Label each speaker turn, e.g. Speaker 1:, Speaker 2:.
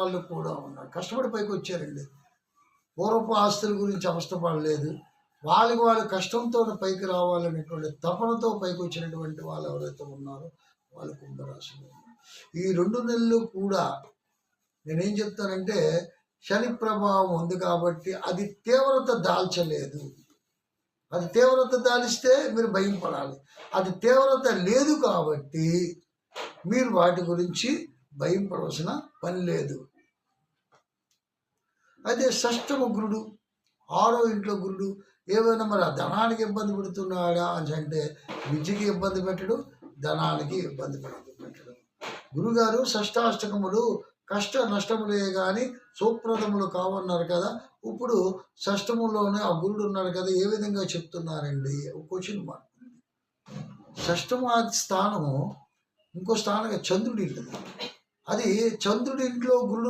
Speaker 1: వాళ్ళు కూడా ఉన్నారు. కష్టపడి పైకి వచ్చారండి. పూర్వపు ఆస్తుల గురించి అవస్థపడలేదు. వాళ్ళకి వాళ్ళ కష్టంతో పైకి రావాలనేటువంటి తపనతో పైకి వచ్చినటువంటి వాళ్ళు ఎవరైతే ఉన్నారో వాళ్ళు కుంభరాశులు ఈ రెండు నెలలు కూడా నేనేం చెప్తానంటే శని ప్రభావం ఉంది కాబట్టి అది తీవ్రత దాల్చలేదు. అది తీవ్రత దాలిస్తే మీరు భయం పడాలి. అది తీవ్రత లేదు కాబట్టి మీరు వాటి గురించి భయం పడవలసిన పని లేదు. అయితే షష్టమ గురుడు ఆరో ఇంట్లో గురుడు ఏమైనా మరి ఆ ధనానికి ఇబ్బంది పెడుతున్నాడా అని అంటే విద్యకి ఇబ్బంది పెట్టడు ధనానికి ఇబ్బంది పెడదు పెట్టడం. గురుగారు షష్టాష్టకములు కష్ట నష్టములే కానీ సుప్రదములు కావన్నారు కదా ఇప్పుడు షష్టములోనే ఆ గురుడు ఉన్నారు కదా ఏ విధంగా చెప్తున్నారండి? ఒక క్వశ్చన్ మార్క్ షష్టమ స్థానము ఇంకో స్థానంగా చంద్రుడి ఇల్లు. అది చంద్రుడి ఇంట్లో గురుడు